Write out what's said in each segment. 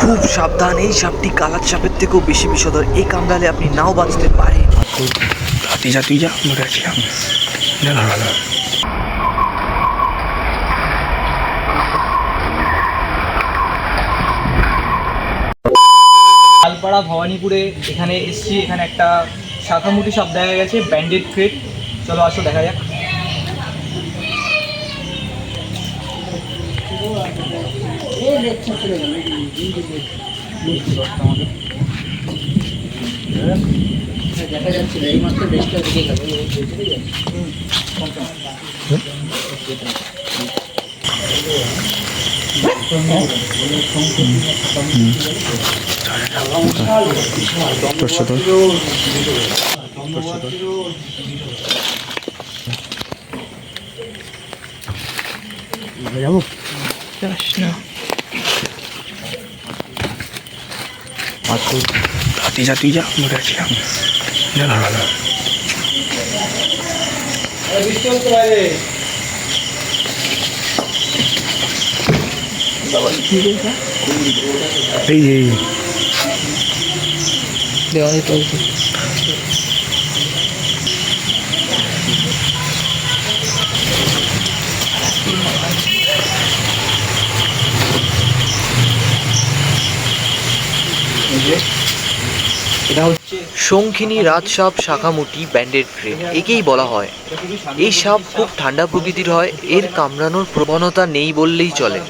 খুব সাবধান এই সাপটি কালার সাপের থেকেও বেশি বিষধর। এই কামড়ালে আপনি নাও বাঁচতে পারেন। তুই যা যা আলপাড়া ভবানীপুরে এখানে এসছি এখানে একটা শাখামুটি সাপ দেখা গেছে ব্যান্ডেড ক্রেট চলো আসো দেখা যাক। দেখা যাচ্ছে না এইমাত্র বেশটা দিকে গেল তোর সাথে যাব তুই যা তুই যা ছিলাম না না না এই এই এটা হচ্ছে শঙ্খিনী রাজসাপ শাখামুটি ব্যান্ডেড ক্রেট একেই বলা হয়। এই সাপ খুব ঠান্ডা প্রকৃতির হয়, এর কামড়ানোর প্রবণতা নেই বললেই চলে।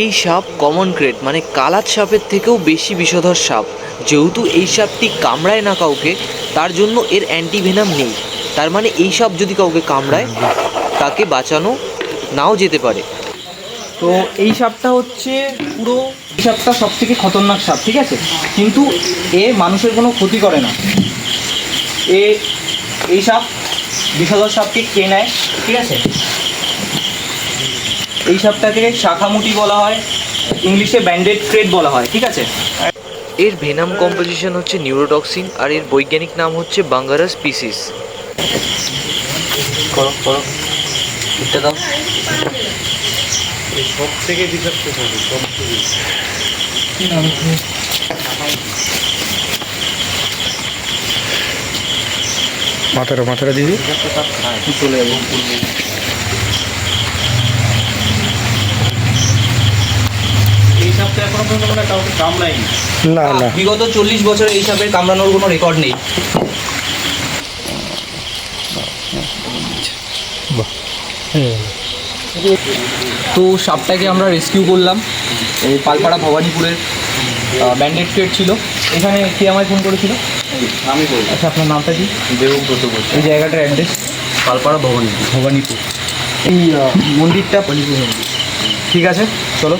এই সাপ কমন ক্রেট মানে কালাত সাপের থেকেও বেশি বিষধর সাপ। যেহেতু এই সাপটি কামড়ায় না কাউকে, তার জন্য এর অ্যান্টিভেনাম নেই। তার মানে এই সাপ যদি কাউকে কামড়ায়, তাকে বাঁচানো নাও যেতে পারে। তো এই সাপটা হচ্ছে পুরো সাপটা সব থেকে খতরনাক সাপ ঠিক আছে? কিন্তু এ মানুষের কোনো ক্ষতি করে না। এ এই সাপ বিষধর সাপকে কে নেয় ঠিক আছে? এই সাপটাকে শাখামুটি বলা হয় ইংলিশে ব্যান্ডেড ক্রেট বলা হয় ঠিক আছে? এর ভেনাম কম্পোজিশন হচ্ছে নিউরোটক্সিন আর এর বৈজ্ঞানিক নাম হচ্ছে বাঙ্গারাস স্পিসিস। করো করো। দাও। মাথাটা মাথাটা দিবি চলে যাব এই সাপটা এখনও পর্যন্ত মানে কাউকে কামড়ায়নি। না না। বিগত চল্লিশ বছরে এই সাপের কামড়ানোর কোনো রেকর্ড নেই। তো সাপটাকে আমরা রেস্কিউ করলাম। এই পালপাড়া ভবানীপুরের ব্যান্ডেড স্টেট ছিল। এখানে কে আমায় ফোন করেছিল? আমি আচ্ছা আপনার নামটা কি? দেবব্রত বলছি। এই জায়গাটার অ্যাড্রেস পালপাড়া ভবানীপুর। ভবানীপুর। এই মন্দিরটা? ঠিক আছে চলো।